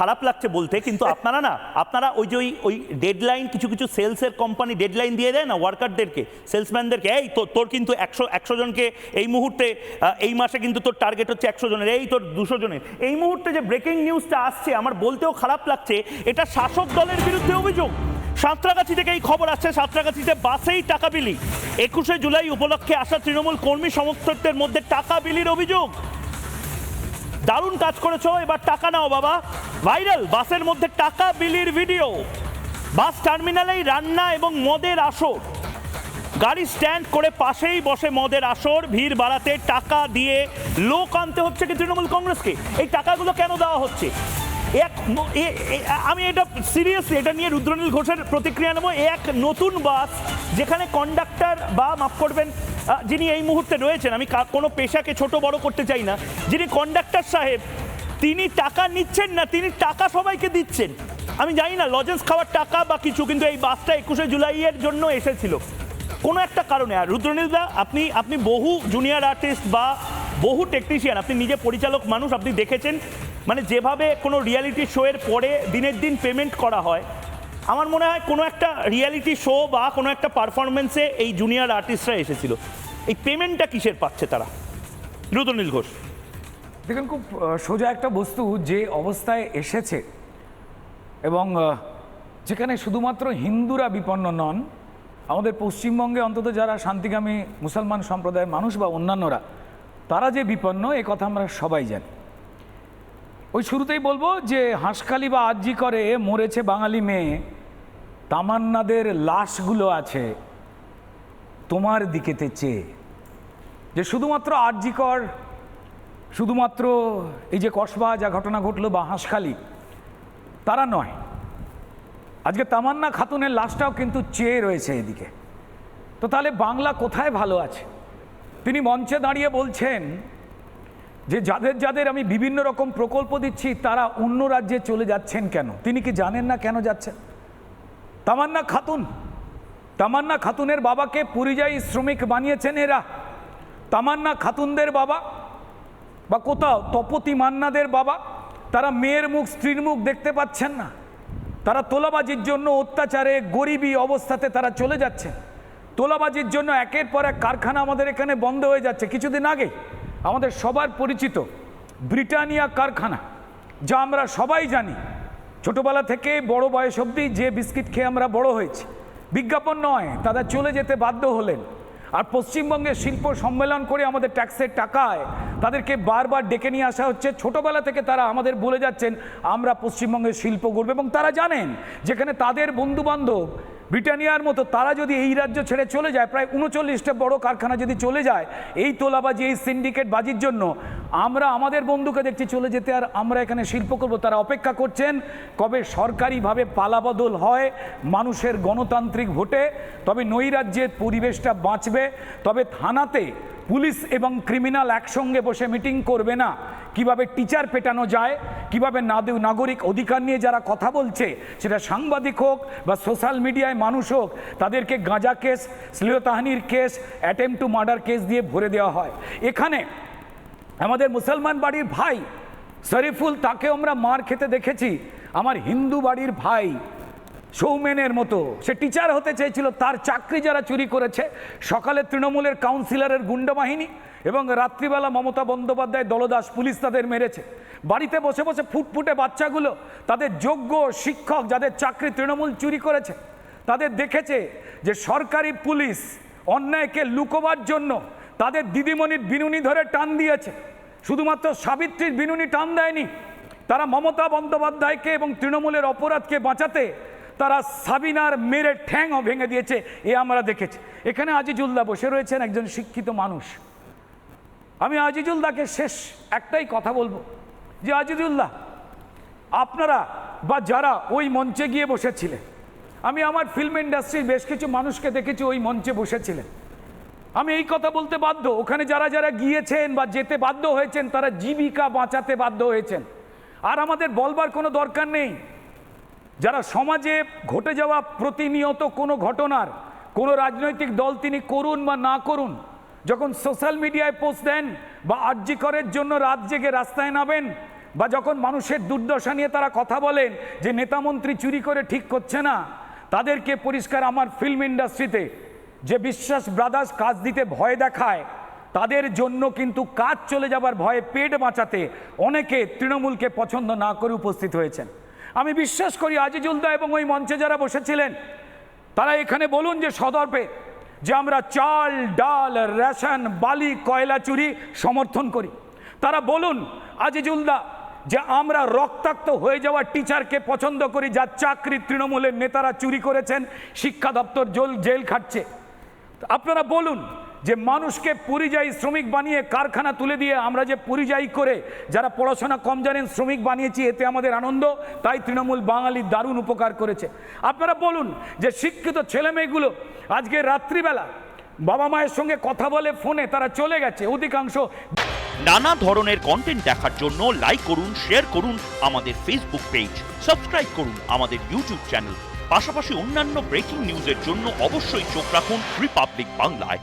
খারাপ লাগছে বলতে, কিন্তু আপনারা না, আপনারা ওই যে ওই ওই ডেডলাইন কিছু কিছু সেলসের কোম্পানি ডেডলাইন দিয়ে দেয় না ওয়ার্কারদেরকে সেলসম্যানদেরকে এই তোর তোর কিন্তু একশো একশো জনকে এই মুহূর্তে এই মাসে কিন্তু তোর টার্গেট হচ্ছে একশো জনের, এই তোর দুশো জনের। এই মুহূর্তে যে ব্রেকিং নিউজটা আসছে, আমার বলতেও খারাপ লাগছে, এটা শাসক দলের বিরুদ্ধে অভিযোগ। সাঁতরাগাছি থেকে এই খবর আসছে, সাঁতরাগাছিতে বাসেই টাকা বিলি। একুশে জুলাই উপলক্ষে আসা তৃণমূল কর্মী সমর্থকদের মধ্যে টাকা বিলির অভিযোগ। দারুণ কাজ করেছ, এবার টাকা নাও বাবা। ভাইরাল, বাসের মধ্যে টাকা বিলির ভিডিও। বাস টার্মিনালেই রান্না এবং মদের আসর। গাড়ি স্ট্যান্ড করে পাশেই বসে মদের আসর, ভিড় বাড়াতে টাকা দিয়ে লোক আনতে হচ্ছে কি তৃণমূল কংগ্রেসকে? এই টাকাগুলো কেন দেওয়া হচ্ছে? এক আমি এটা সিরিয়াসলি এটা নিয়ে রুদ্রনীল ঘোষের প্রতিক্রিয়া নেব। এক নতুন বাস, যেখানে কন্ডাক্টর বা মাফ করবেন যিনি এই মুহূর্তে রয়েছেন, আমি কোনো পেশাকে ছোট বড় করতে চাই না, যিনি কন্ডাক্টর সাহেব তিনি টাকা নিচ্ছেন না, তিনি টাকা সবাইকে দিচ্ছেন। আমি জানি না, লজেন্স খাওয়ার টাকা বা কিছু, কিন্তু এই বাসটা একুশে জুলাইয়ের জন্য এসেছিল। কোনো একটা কারণে, আর রুদ্রনীলদা আপনি আপনি বহু জুনিয়র আর্টিস্ট বা বহু টেকনিশিয়ান আপনি নিজে পরিচালক মানুষ, আপনি দেখেছেন মানে যেভাবে কোনো রিয়ালিটি শোয়ের পরে দিনের দিন পেমেন্ট করা হয়, আমার মনে হয় কোনো একটা রিয়ালিটি শো বা কোনো একটা পারফরমেন্সে এই জুনিয়র আর্টিস্টরা এসেছিল। এই পেমেন্টটা কিসের পাচ্ছে তারা? রুদ্রনীল ঘোষ। দেখুন, খুব সোজা একটা বস্তু যে অবস্থায় এসেছে এবং যেখানে শুধুমাত্র হিন্দুরা বিপন্ন নন, আমাদের পশ্চিমবঙ্গে অন্তত যারা শান্তিকামী মুসলমান সম্প্রদায়ের মানুষ বা অন্যান্যরা, তারা যে বিপন্ন, এ কথা আমরা সবাই জানি। ওই শুরুতেই বলব যে হাঁসখালি বা আজ্জি করে মরেছে বাঙালি মেয়ে, তামান্নাদের লাশগুলো আছে তোমার দিকেতে চেয়ে। যে শুধুমাত্র আরজিকর শুধুমাত্র এই যে কসবা, যা ঘটনা ঘটলো বা হাঁসখালি, তারা নয়। আজকে তামান্না খাতুনের লাশটাও কিন্তু চেয়ে রয়েছে এদিকে। তো তাহলে বাংলা কোথায় ভালো আছে? তিনি মঞ্চে দাঁড়িয়ে বলছেন যে, যাদের যাদের আমি বিভিন্ন রকম প্রকল্প দিচ্ছি, তারা অন্য রাজ্যে চলে যাচ্ছেন কেন? তিনি কি জানেন না কেন যাচ্ছেন? তামান্না খাতুন, তামান্না খাতুনের বাবাকে পরিযায়ী শ্রমিক বানিয়েছেন এরা। তামান্না খাতুনদের বাবা বা কোথাও তপতি মান্নাদের বাবা, তারা মেয়ের মুখ, স্ত্রীর মুখ দেখতে পাচ্ছেন না। তারা তোলাবাজির জন্য অত্যাচারে, গরিবী অবস্থাতে তারা চলে যাচ্ছে। তোলাবাজির জন্য একের পর এক কারখানা আমাদের এখানে বন্ধ হয়ে যাচ্ছে। কিছুদিন আগে আমাদের সবার পরিচিত ব্রিটানিয়া কারখানা, যা আমরা সবাই জানি। ছোটোবেলা থেকে বড় বয়স অবধি যে বিস্কিট খেয়ে আমরা বড় হয়েছি। বিজ্ঞাপন নয়, তারা চলে যেতে বাধ্য হলেন। আর পশ্চিমবঙ্গে শিল্প সম্মেলন করে আমাদের ট্যাক্সের টাকায় তাদেরকে বারবার ডেকে নিয়ে আসা হচ্ছে। ছোটবেলা থেকে তারা আমাদের বলে যাচ্ছেন, আমরা পশ্চিমবঙ্গের শিল্প গড়ব। এবং তারা জানেন, যেখানে তাদের বন্ধুবান্ধব ব্রিটানিয়ার মতো তারা যদি এই রাজ্য ছেড়ে চলে যায়, প্রায় উনচল্লিশটা বড় কারখানা যদি চলে যায়, এই তোলাবাজি, এই সিন্ডিকেট বাজির জন্য আমরা, আমাদের বন্ধুকে দেখছি চলে যেতে, আর আমরা এখানে শিল্প করব। তারা অপেক্ষা করছেন কবে সরকারিভাবে পালাবদল হয় মানুষের গণতান্ত্রিক ভোটে, তবে নৈরাজ্যের পরিবেশটা বাঁচবে, তবে থানাতে পুলিশ এবং ক্রিমিনাল একসঙ্গে বসে মিটিং করবে না। কীভাবে টিচার পেটানো যায়, কীভাবে নাগরিক অধিকার নিয়ে যারা কথা বলছে, সেটা সাংবাদিক হোক বা সোশ্যাল মিডিয়ায় মানুষ হোক, তাদেরকে গাঁজা case শ্লীলতাহানির case, attempt to murder case দিয়ে ভরে দেওয়া হয়। এখানে আমাদের মুসলমান বাড়ির ভাই শরীফুল তাকে আমরা মার খেতে দেখেছি। আমার হিন্দু বাড়ির ভাই সৌমেনের মতো। সে টিচার হতে চেয়েছিল, তার চাকরি যারা চুরি করেছে, সকালে তৃণমূলের কাউন্সিলরের গুন্ডা বাহিনী এবং রাত্রিবেলা মমতা বন্দ্যোপাধ্যায়, দলদাস পুলিশ তাদের মেরেছে। বাড়িতে বসে বসে ফুটফুটে বাচ্চাগুলো তাদের যোগ্য শিক্ষক যাদের চাকরি তৃণমূল চুরি করেছে, তাদের দেখেছে যে সরকারি পুলিশ অন্যায়কে লুকোবার জন্য তাদের দিদিমণির বিনুনি ধরে টান দিয়েছে। শুধুমাত্র সাবিত্রীর বিনুনি টান দেয়নি, তারা মমতা বন্দ্যোপাধ্যায়কে এবং তৃণমূলের অপরাধকে বাঁচাতে তারা সাবিনার মেরে ঠ্যাংও ভেঙে দিয়েছে, এ আমরা দেখেছি। এখানে আজিজুল্লাহ বসে রয়েছেন একজন শিক্ষিত মানুষ। আমি আজিজুল্লাহকে শেষ একটাই কথা বলব, যে আজিজুল্লাহ, আপনারা বা যারা ওই মঞ্চে গিয়ে বসেছিলেন, আমি আমার ফিল্ম ইন্ডাস্ট্রির বেশ কিছু মানুষকে দেখেছি ওই মঞ্চে বসেছিলেন। আমি এই কথা বলতে বাধ্য, ওখানে যারা যারা গিয়েছেন বা যেতে বাধ্য হয়েছেন, তারা জীবিকা বাঁচাতে বাধ্য হয়েছেন। আর আমাদের বলবার কোনো দরকার নেই। যারা সমাজে ঘটে যাওয়া প্রতিনিয়ত কোনো ঘটনার, কোনো রাজনৈতিক দল তিনি করুন বা না করুন, যখন সোশ্যাল মিডিয়ায় পোস্ট দেন বা আর্যিকরের জন্য রাত জেগে রাস্তায় নামেন, বা যখন মানুষের দুর্দশা নিয়ে তারা কথা বলেন যে নেতামন্ত্রী চুরি করে ঠিক করছে না, তাদেরকে পরিষ্কার আমার ফিল্ম ইন্ডাস্ট্রিতে যে বিশ্বাস ব্রাদার্স কাজ দিতে ভয় দেখায়, তাদের জন্য কিন্তু কাজ চলে যাবার ভয়ে পেট বাঁচাতে অনেকে তৃণমূলকে পছন্দ না করে উপস্থিত হয়েছেন। আমি বিশ্বাস করি আজিজুলদা এবং ওই মঞ্চে যারা বসেছিলেন, তারা এখানে বলুন যে সদর্পে যে আমরা চাল, ডাল, রেশন, বালি, কয়লা চুরি সমর্থন করি। তারা বলুন, আজিজুলদা, যে আমরা রক্তাক্ত হয়ে যাওয়া টিচারকে পছন্দ করি যার চাকরি তৃণমূলের নেতারা চুরি করেছেন, শিক্ষা দপ্তর জেল জেল খাটছে। আপনারা বলুন যে মানুষকে পরিযায়ী শ্রমিক বানিয়ে কারখানা তুলে দিয়ে আমরা যে পরিযায়ী করে যারা পড়াশোনা কম জানেন শ্রমিক বানিয়েছি, এতে আমাদের আনন্দ, তাই তৃণমূল বাঙালি দারুণ উপকার করেছে। আপনারা বলুন যে শিক্ষিত ছেলেমেয়েগুলো আজকে রাত্রিবেলা বাবা মায়ের সঙ্গে কথা বলে ফোনে তারা চলে গেছে, অধিকাংশ নানা ধরনের কন্টেন্ট দেখার জন্য লাইক করুন শেয়ার করুন আমাদের ফেসবুক পেজ সাবস্ক্রাইব করুন আমাদের ইউটিউব চ্যানেল পাশাপাশি অন্যান্য ব্রেকিং নিউজের জন্য অবশ্যই চোখ রাখুন রিপাবলিক বাংলায়